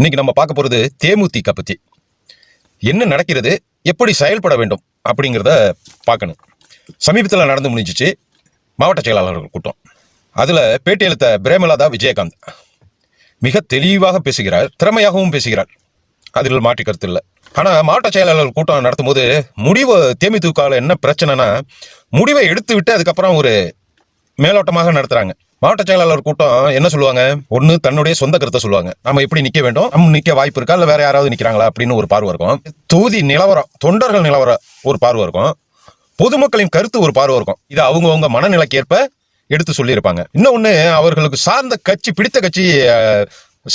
இன்னைக்கு நம்ம பார்க்க போகிறது தேமுதிக பற்றி என்ன நடக்கிறது? எப்படி செயல்பட வேண்டும்? அப்படிங்கிறத பார்க்கணும். சமீபத்தில் நடந்து முடிஞ்சிச்சு. மாவட்ட செயலாளர்கள் கூட்டம். அதில் பேட்டியளித்த பிரேமலாதா விஜயகாந்த். மிக தெளிவாக பேசுகிறார் திறமையாகவும் பேசுகிறார். அதில் மாற்றி கருத்து இல்லை. ஆனால் மாவட்ட செயலாளர்கள் கூட்டம் நடத்தும் போது முடிவு தேமுதிகவில் என்ன பிரச்சனைனா முடிவை எடுத்து விட்டு அதுக்கப்புறம் ஒரு மேலோட்டமாக நடத்துகிறாங்க மாவட்ட செயலாளர் கூட்டம் என்ன சொல்லுவாங்க? ஒன்று தன்னுடைய சொந்த கருத்தை சொல்லுவாங்க. நம்ம எப்படி நிற்க வேண்டும்? நம்ம நிற்க வாய்ப்பு இருக்கா? இல்லை வேற யாராவது நிற்கிறாங்களா அப்படின்னு ஒரு பார்வை இருக்கும். தொகுதி நிலவரம் தொண்டர்கள் நிலவரம் ஒரு பார்வை இருக்கும். பொதுமக்களின் கருத்து ஒரு பார்வை இருக்கும். இது அவங்கவுங்க மனநிலைக்கேற்ப எடுத்து சொல்லியிருப்பாங்க. இன்னொன்று அவர்களுக்கு சார்ந்த கட்சி பிடித்த கட்சி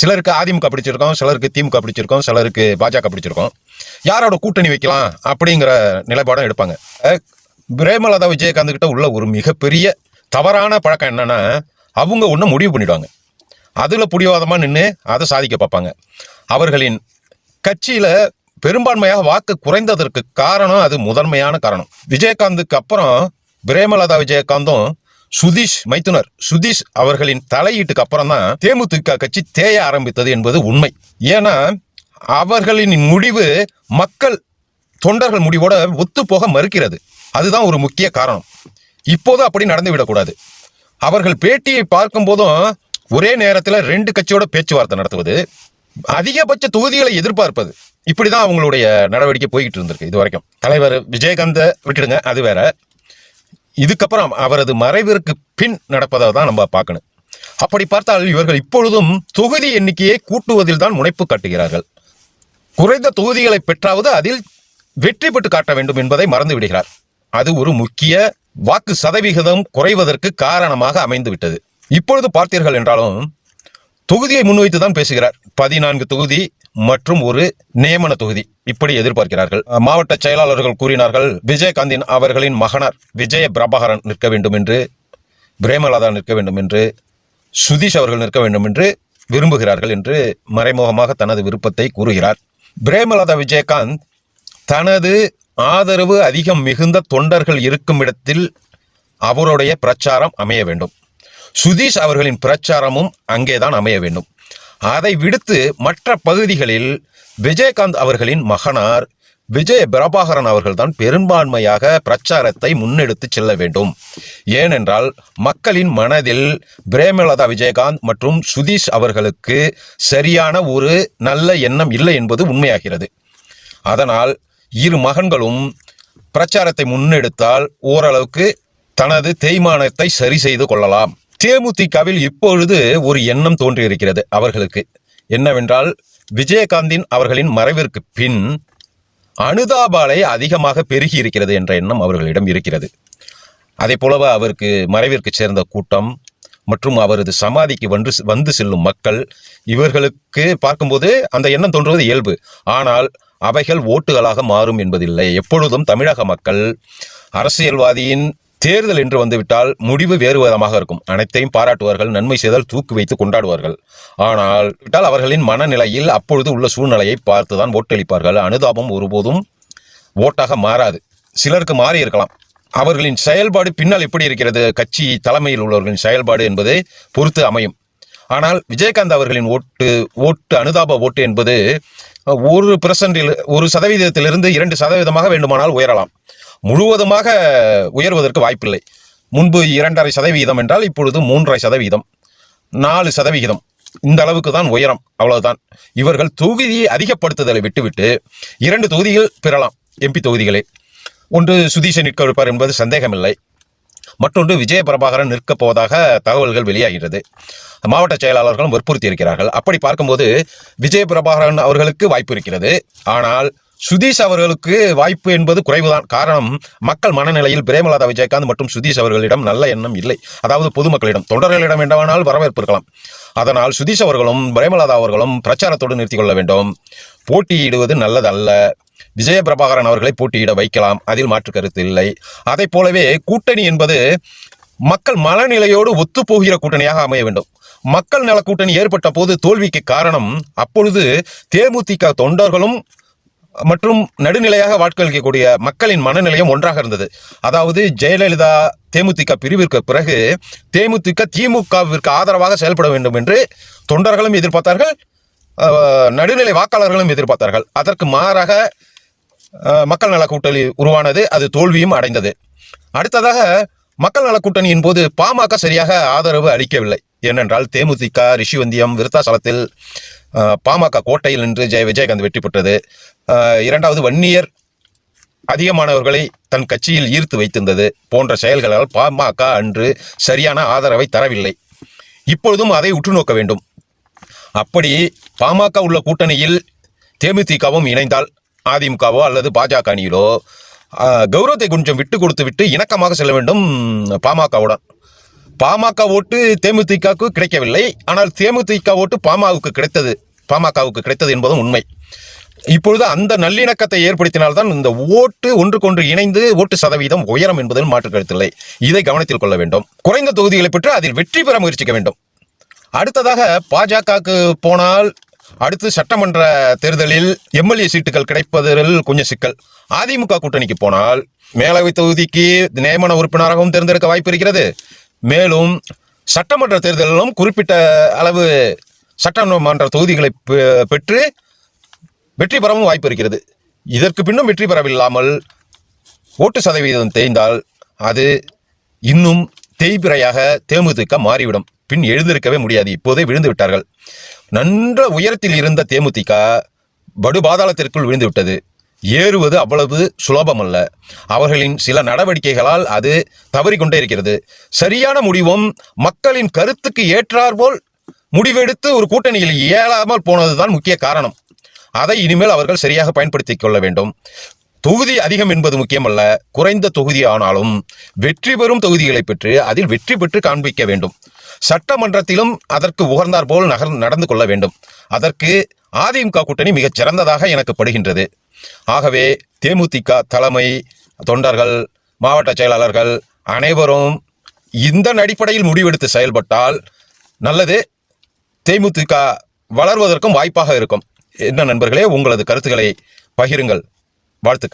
சிலருக்கு அதிமுக பிடிச்சிருக்கோம் சிலருக்கு திமுக பிடிச்சிருக்கோம் சிலருக்கு பாஜக பிடிச்சிருக்கோம். யாரோட கூட்டணி வைக்கலாம் அப்படிங்கிற நிலைப்பாடம் எடுப்பாங்க. பிரேமலதா விஜயகாந்த் கிட்ட உள்ள ஒரு மிகப்பெரிய தவறான பழக்கம் என்னன்னா அவங்க ஒன்று முடிவு பண்ணிடுவாங்க. அதில் புடிவாதமாக நின்று அதை சாதிக்க பார்ப்பாங்க. அவர்களின் கட்சியில் பெரும்பான்மையாக வாக்கு குறைந்ததற்கு காரணம் அது முதன்மையான காரணம். விஜயகாந்துக்கு அப்புறம் பிரேமலதா விஜயகாந்தும் சுதீஷ் மைத்துனர் சுதீஷ் அவர்களின் தலையீட்டுக்கு அப்புறம் தான் தேமுதிக கட்சி தேய ஆரம்பித்தது என்பது உண்மை. ஏன்னா அவர்களின் முடிவு மக்கள் தொண்டர்கள் முடிவோட ஒத்து போக மறுக்கிறது. அதுதான் ஒரு முக்கிய காரணம். இப்போது அப்படி நடந்து விடக்கூடாது அவர்கள் பேட்டியை பார்க்கும் போதும் ஒரே நேரத்தில் ரெண்டு கட்சியோட பேச்சுவார்த்தை நடத்துவது அதிகபட்ச தொகுதிகளை எதிர்பார்ப்பது. இப்படிதான் அவங்களுடைய நடவடிக்கை போய்கிட்டு இருந்திருக்கு இது வரைக்கும். தலைவர் விஜயகாந்தை விட்டுடுங்க அது வேற. இதுக்கப்புறம் அவரது மறைவிற்கு பின் நடப்பதை தான் நம்ம பார்க்கணும். அப்படி பார்த்தால் இவர்கள் இப்பொழுதும் தொகுதி எண்ணிக்கையை கூட்டுவதில் தான் முனைப்பு காட்டுகிறார்கள். குறைந்த தொகுதிகளை பெற்றாவது அதில் வெற்றி பெற்று காட்ட வேண்டும் என்பதை மறந்து விடுகிறார். அது ஒரு முக்கிய வாக்கு சதவிகிதம் குறைவதற்கு காரணமாக அமைந்துவிட்டது. இப்பொழுது பார்த்தீர்கள் என்றாலும் தொகுதியை முன்வைத்து தான் பேசுகிறார். பதினான்கு தொகுதி மற்றும் ஒரு நியமன தொகுதி. இப்படி எதிர்பார்க்கிறார்கள். மாவட்ட செயலாளர்கள் கூறினார்கள் விஜயகாந்தின் அவர்களின் மகனார் விஜய பிரபாகரன் நிற்க வேண்டும் என்று பிரேமலதா நிற்க வேண்டும் என்று சுதீஷ் அவர்கள் நிற்க வேண்டும் என்று விரும்புகிறார்கள் என்று மறைமுகமாக தனது விருப்பத்தை கூறுகிறார். பிரேமலதா விஜயகாந்த் தனது ஆதரவு அதிகம் மிகுந்த தொண்டர்கள் இருக்கும் இடத்தில் அவருடைய பிரச்சாரம் அமைய வேண்டும். சுதீஷ் அவர்களின் பிரச்சாரமும் அங்கேதான் அமைய வேண்டும். அதை விடுத்து மற்ற பகுதிகளில் விஜயகாந்த் அவர்களின் மகனார் விஜய பிரபாகரன் அவர்கள்தான் பெரும்பான்மையாக பிரச்சாரத்தை முன்னெடுத்து செல்ல வேண்டும். ஏனென்றால் மக்களின் மனதில் பிரேமலதா விஜயகாந்த் மற்றும் சுதீஷ் அவர்களுக்கு சரியான ஒரு நல்ல எண்ணம் இல்லை என்பது உண்மையாகிறது. அதனால் இரு மகன்களும் பிரச்சாரத்தை முன்னெடுத்தால் ஓரளவுக்கு தனது தேய்மானத்தை சரி செய்து கொள்ளலாம். தேமுதிகவில் இப்பொழுது ஒரு எண்ணம் தோன்றியிருக்கிறது அவர்களுக்கு. என்னவென்றால் விஜயகாந்தின் அவர்களின் மறைவிற்கு பின் அனுதாபாலை அதிகமாக பெருகி இருக்கிறது என்ற எண்ணம் அவர்களிடம் இருக்கிறது. அதே போலவ அவருக்கு மறைவிற்கு சேர்ந்த கூட்டம் மற்றும் அவரது சமாதிக்கு வந்து வந்து செல்லும் மக்கள் இவர்களுக்கு பார்க்கும்போது அந்த எண்ணம் தோன்றுவது இயல்பு. ஆனால் அவைகள் ஓட்டுகளாக மாறும் என்பதில்லை. எப்பொழுதும் தமிழக மக்கள் அரசியல்வாதியின் தேர்தல் என்று வந்துவிட்டால் முடிவு வேறு விதமாக இருக்கும். அனைத்தையும் பாராட்டுவார்கள் நன்மை செய்தால் தூக்கு வைத்து கொண்டாடுவார்கள். ஆனால் விட்டால் அவர்களின் மனநிலையில் அப்பொழுது உள்ள சூழ்நிலையை பார்த்துதான் ஓட்டளிப்பார்கள். அனுதாபம் ஒருபோதும் ஓட்டாக மாறாது. சிலருக்கு மாறி இருக்கலாம். அவர்களின் செயல்பாடு பின்னால் எப்படி இருக்கிறது? கட்சி தலைமையில் உள்ளவர்களின் செயல்பாடு என்பதை பொறுத்து அமையும். ஆனால் விஜயகாந்த் அவர்களின் ஓட்டு ஓட்டு அனுதாப ஓட்டு என்பது ஒரு பிரசன்டில் ஒரு சதவீதத்திலிருந்து இரண்டு சதவீதமாக வேண்டுமானால் உயரலாம். முழுவதுமாக உயர்வதற்கு வாய்ப்பில்லை. முன்பு இரண்டரை சதவீதம் என்றால் இப்பொழுது மூன்றரை சதவீதம். நாலு சதவிகிதம் இந்த அளவுக்கு தான் உயரம். அவ்வளவுதான். இவர்கள் தொகுதியை அதிகப்படுத்துதலை விட்டுவிட்டு இரண்டு தொகுதிகள் பெறலாம். எம்பி தொகுதிகளை. ஒன்று சுதீஷை நிற்க வைப்பார் என்பது சந்தேகமில்லை. மற்றொன்று விஜய பிரபாகரன் நிற்கப் போவதாக தகவல்கள் வெளியாகிறது மாவட்ட செயலாளர்களும் வற்புறுத்தி இருக்கிறார்கள். அப்படி பார்க்கும்போது விஜய பிரபாகரன் அவர்களுக்கு வாய்ப்பு இருக்கிறது. ஆனால் சுதீஷ் அவர்களுக்கு வாய்ப்பு என்பது குறைவுதான். காரணம் மக்கள் மனநிலையில் பிரேமலதா விஜயகாந்த் மற்றும் சுதீஷ் அவர்களிடம் நல்ல எண்ணம் இல்லை. அதாவது பொதுமக்களிடம் தொண்டர்களிடம் வேண்டுமானால் வரவேற்பு இருக்கலாம். அதனால் சுதீஷ் அவர்களும் பிரேமலதா அவர்களும் பிரச்சாரத்தோடு நிறுத்திக் கொள்ள வேண்டும். போட்டியிடுவது நல்லதல்ல. விஜய பிரபாகரன் அவர்களை போட்டியிட வைக்கலாம். அதில் மாற்று கருத்து இல்லை. அதை போலவே கூட்டணி என்பது மக்கள் மனநிலையோடு ஒத்துப்போகிற கூட்டணியாக அமைய வேண்டும். மக்கள் நல கூட்டணி ஏற்பட்ட போது தோல்விக்கு காரணம் அப்பொழுது தேமுதிக தொண்டர்களும் மற்றும் நடுநிலையாக வாட்களிக்கக்கூடிய மக்களின் மனநிலையும் ஒன்றாக இருந்தது. அதாவது ஜெயலலிதா தேமுதிக பிரிவிற்கு பிறகு தேமுதிக திமுகவிற்கு ஆதரவாக செயல்பட வேண்டும் என்று தொண்டர்களும் எதிர்பார்த்தார்கள். நடுநிலை வாக்காளர்களும் எதிர்பார்த்தார்கள். அதற்கு மாறாக மக்கள் நல கூட்டணி உருவானது அது தோல்வியும் அடைந்தது. அடுத்ததாக மக்கள் நல கூட்டணியின் போது பாமக சரியாக ஆதரவு அளிக்கவில்லை. ஏனென்றால் தேமுதிக ரிஷிவந்தியம் விருத்தாசலத்தில் பாமக கோட்டையில் நின்று ஜெய விஜயகாந்த் வெற்றி பெற்றது. இரண்டாவது வன்னியர் அதிகமானவர்களை தன் கட்சியில் ஈர்த்து வைத்திருந்தது. போன்ற செயல்களால் பாமக அன்று சரியான ஆதரவை தரவில்லை. இப்பொழுதும் அதை உற்று நோக்க வேண்டும். அப்படி பாமக உள்ள கூட்டணியில் தேமுதிகவும் இணைந்தால் அதிமுகவோ அல்லது பாஜக அணியிலோ கௌரவத்தை கொஞ்சம் விட்டு கொடுத்து விட்டு இணக்கமாக செல்ல வேண்டும் பாமகவுடன். பாமக ஓட்டு தேமுதிகவுக்கு கிடைக்கவில்லை. ஆனால் தேமுதிக ஓட்டு பாமகவுக்கு கிடைத்தது பாமகவுக்கு கிடைத்தது என்பதும் உண்மை. இப்பொழுது அந்த நல்லிணக்கத்தை ஏற்படுத்தினால்தான் இந்த ஓட்டு ஒன்றுக்கொன்று இணைந்து ஓட்டு சதவீதம் உயரம் என்பதில் மாற்று கருத்தில்லை இதை கவனத்தில் கொள்ள வேண்டும். குறைந்த தொகுதிகளை பெற்று அதில் வெற்றி பெற முயற்சிக்க வேண்டும். அடுத்ததாக பாஜகவுக்கு போனால் அடுத்து சட்டமன்ற தேர்தலில் எம்எல்ஏ சீட்டுகள் கிடைப்பதில் கொஞ்சம் சிக்கல். அதிமுக கூட்டணிக்கு போனால் மேலவை தொகுதிக்கு நியமன உறுப்பினராகவும் தேர்ந்தெடுக்க வாய்ப்பு இருக்கிறது. மேலும் சட்டமன்ற தேர்தலிலும் குறிப்பிட்ட அளவு சட்டமன்ற தொகுதிகளை பெ- பெற்று வெற்றி பெறவும் வாய்ப்பு இருக்கிறது. இதற்கு பின்னும் வெற்றி பெறவில்லாமல் ஓட்டு சதவீதம் தேய்ந்தால் அது இன்னும் தேய்பிறையாக தேமுதிக மாறிவிடும். பின் எழுந்திருக்கவே முடியாது. இப்போதே விழுந்து விட்டார்கள். நன்ற உயரத்தில் இருந்த தேமுதிக படு பாதாளத்திற்குள் விழுந்து விட்டது. ஏறுவது அவ்வளவு சுலபமல்ல. அவர்களின் சில நடவடிக்கைகளால் அது தவறிக்கொண்டே இருக்கிறது. சரியான முடிவும் மக்களின் கருத்துக்கு ஏற்றாற்போல் முடிவெடுத்து ஒரு கூட்டணியில் இயலாமல் போனதுதான் முக்கிய காரணம். அதை இனிமேல் அவர்கள் சரியாக பயன்படுத்திக் கொள்ள வேண்டும். தொகுதி அதிகம் என்பது முக்கியமல்ல. குறைந்த தொகுதி ஆனாலும் வெற்றி பெறும் தொகுதிகளை பெற்று அதில் வெற்றி பெற்று காண்பிக்க வேண்டும். சட்டமன்றத்திலும் அதற்கு உகர்ந்தார் போல் நகர் நடந்து கொள்ள வேண்டும். அதற்கு அதிமுக கூட்டணி மிகச் சிறந்ததாக எனக்கு படுகின்றது. ஆகவே தேமுதிக தலைமை தொண்டர்கள் மாவட்ட செயலாளர்கள் அனைவரும் இந்த அடிப்படையில் முடிவெடுத்து செயல்பட்டால் நல்லது. தேமுதிக வளர்வதற்கும் வாய்ப்பாக இருக்கும். என்ன நண்பர்களே உங்களது கருத்துக்களை பகிருங்கள். வாழ்த்துக்கள்.